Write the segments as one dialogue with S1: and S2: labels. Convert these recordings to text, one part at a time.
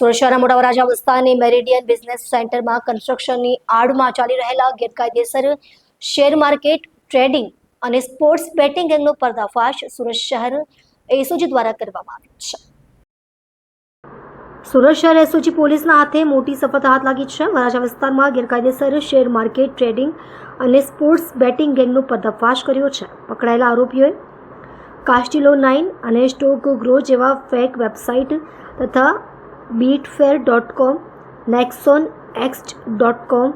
S1: સુરત શહેરના મોટા વરાજા વિસ્તારની મેરિડિયન બિઝનેસ સેન્ટરમાં કન્સ્ટ્રક્શનની આડમાં ચાલી રહેલા ગેરકાયદેસર શેર માર્કેટ, ટ્રેડિંગ અને સ્પોર્ટ્સ બેટિંગ ગેંગનો પર્દાફાશ સુરત શહેર એસઓજી દ્વારા કરવામાં આવ્યો છે. સુરત શહેર એસઓજી પોલીસના હાથે મોટી સફળતા હાથ લાગી છે. વરાછા વિસ્તારમાં ગેરકાયદેસર શેર માર્કેટ, ટ્રેડિંગ અને સ્પોર્ટ્સ બેટિંગ ગેંગનો પર્દાફાશ કર્યો છે. પકડાયેલા આરોપીઓએ કાસ્ટિલો નાઇન અને સ્ટોક ગ્રો જેવા ફેક વેબસાઇટ તથા Betfair dot com Nexon X dot com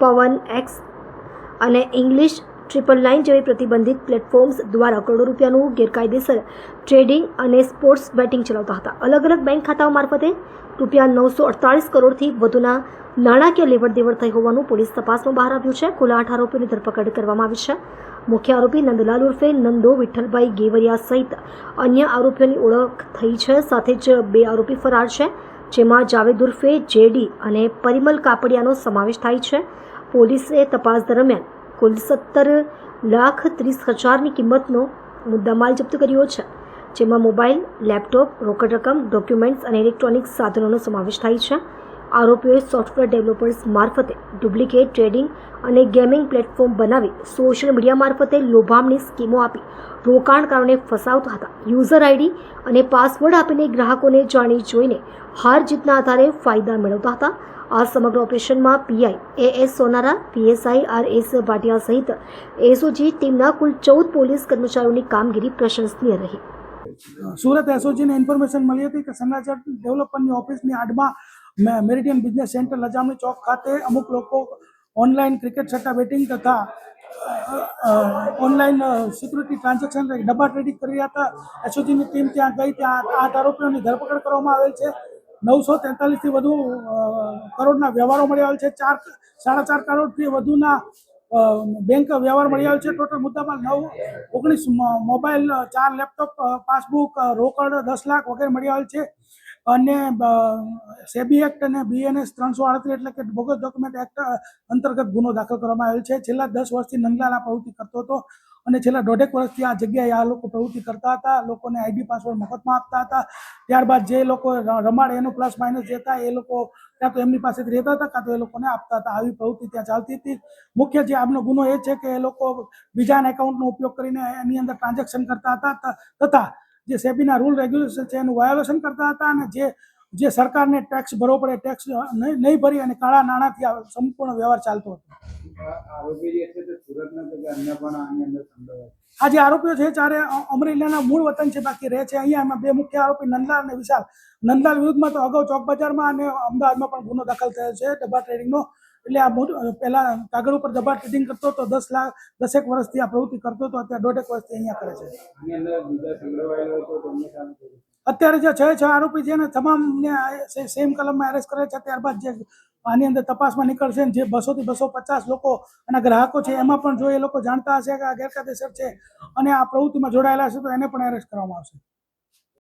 S1: Pavan X અને ઇંગ્લિશ ટ્રિપલ નાઇન જેવી પ્રતિબંધિત પ્લેટફોર્મ્સ દ્વારા કરોડો રૂપિયાનું ગેરકાયદેસર ટ્રેડિંગ અને સ્પોર્ટ્સ બેટિંગ ચલાવતા હતા. અલગ અલગ બેંક ખાતાઓ મારફતે રૂપિયા નવસો અડતાળીસ કરોડથી વધુના નાણાકીય લેવડ દેવડ થઈ હોવાનું પોલીસ તપાસમાં બહાર આવ્યું છે. કુલ આઠ આરોપીઓની ધરપકડ કરવામાં આવી છે. મુખ્ય આરોપી નંદલાલ ઉર્ફે નંદો વિઠ્ઠલભાઈ ગેવરિયા સહિત અન્ય આરોપીઓની ઓળખ થઈ છે. સાથે જ બે આરોપી ફરાર છે. જેમાં જાવેદ ઉર્ફે જેડી અને પરિમલ કાપડિયાનો સમાવેશ થાય છે. પોલીસે તપાસ દરમિયાન કુલ સત્તર લાખ ત્રીસ હજારની કિંમતનો મુદ્દામાલ જપ્ત કર્યો છે, જેમાં મોબાઈલ, લેપટોપ, રોકડ રકમ, ડોક્યુમેન્ટ્સ અને ઇલેક્ટ્રોનિક સાધનોનો સમાવેશ થાય છે. આરોપીઓએ સોફ્ટવેર ડેવલપર્સ મારફતે ડુપ્લિકેટ ટ્રેડિંગ અને ગેમિંગ પ્લેટફોર્મ બનાવી સોશિયલ મીડિયા મારફતે લોભામણી સ્કીમો આપી. રોકાણકારોને ફસાવતા હતા. યુઝર આઈડી અને પાસવર્ડ આપીને ગ્રાહકોને જાણી જોઈને હાર જીતના આધારે ફાયદા મેળવતા હતા. આ સમગ્ર ઓપરેશનમાં PI A S Sonara PSI R S Bhatia સહિત એસઓજી ટીમના કુલ ચૌદ પોલીસ કર્મચારીઓની કામગીરી પ્રશંસનીય રહી.
S2: સુરત એસઓજીને ઇન્ફોર્મેશન મળી હતી કે સન્નાચર ડેવલપરની ઓફિસની આડમાં મેરિડિયન બિઝનેસ સેન્ટર લજામણી ચોક ખાતે અમુક લોકો ઓનલાઈન ક્રિકેટ સટ્ટા બેટિંગ તથા ઓનલાઈન સિક્યુરિટી ટ્રાન્ઝેક્શન ડબ્બા ટ્રેડિંગ કરી રહ્યા હતા. એસઓજીની ટીમ ત્યાં ગઈ, ત્યાં આઠ આરોપીઓની ધરપકડ કરવામાં આવેલ છે. નવસો તેતાલીસથી વધુ કરોડના વ્યવહારો મળી આવેલ છે. ચાર સાડા ચાર કરોડથી વધુના બેંક વ્યવહાર મળી આવ્યો છે. ટોટલ મુદ્દામાં નવ. ઓગણીસ મોબાઈલ ચાર લેપટોપ પાસબુક રોકડ દસ લાખ વગેરે મળી આવેલ છે. અને સેબી એક્ટ અને બીએનએસ ત્રણસો આડત્રીસ એટલે કે બોગસ ડોક્યુમેન્ટ એક્ટ અંતર્ગત ગુનો દાખલ કરવામાં આવેલ છે. છેલ્લા દસ વર્ષથી નંદલાલ આ પ્રવૃત્તિ કરતો હતો. અને છેલ્લા દોઢેક વર્ષથી આ જગ્યાએ આ લોકો પ્રવૃત્તિ કરતા હતા, લોકોને આઈડી પાસવર્ડ મફતમાં આપતા હતા. ત્યારબાદ જે લોકો રમાડે એનું પ્લસ માઇનસ જે હતા એ લોકો કાં તો એમની પાસેથી રહેતા હતા કાં તો એ લોકોને આપતા હતા. આવી પ્રવૃત્તિ ત્યાં ચાલતી હતી. મુખ્ય જે આમનો ગુનો એ છે કે એ લોકો બીજાના એકાઉન્ટનો ઉપયોગ કરીને એની અંદર ટ્રાન્ઝેક્શન કરતા હતા તથા જે સેબીના રૂલ રેગ્યુલેશન છે એનું વાયોલેશન કરતા હતા અને જે જે સરકારને ટેક્સ ભરવો પડે ટેક્સ નહીં ભરી અને કાળા નાણાંથી સંપૂર્ણ વ્યવહાર ચાલતો હતો.
S3: આ જે
S2: આરોપીઓ છે ચારે અમરેલીના મૂળ વતન છે બાકી રહે છે અહીંયા. એમાં બે મુખ્ય આરોપી નંદલાલ અને વિશાલ. નંદલાલ વિરુદ્ધમાં તો અગાઉ ચોક બજારમાં અને અમદાવાદમાં પણ ગુનો દાખલ થયો છે. ડબ્બા ટ્રેડિંગનો. એટલે આ પહેલા કાગળ ઉપર ડબ્બા ટ્રેડિંગ કરતો હતો દસ લાખ દસેક વર્ષથી આ પ્રવૃત્તિ કરતો હતો અત્યારે દોઢેક વર્ષથી અહીંયા કરે છે. અત્યારે જે છ છ આરોપી છે ને તમામને સેમ કલમમાં એરેસ્ટ કરે છે. ત્યારબાદ જે આની અંદર તપાસમાં નીકળશે જે બસો થી બસો પચાસ લોકો અને ગ્રાહકો છે, એમાં પણ જો એ લોકો જાણતા હશે કે આ ગેરકાયદેસર છે અને આ પ્રવૃત્તિમાં જોડાયેલા છે તો એને પણ એરેસ્ટ કરવામાં આવશે.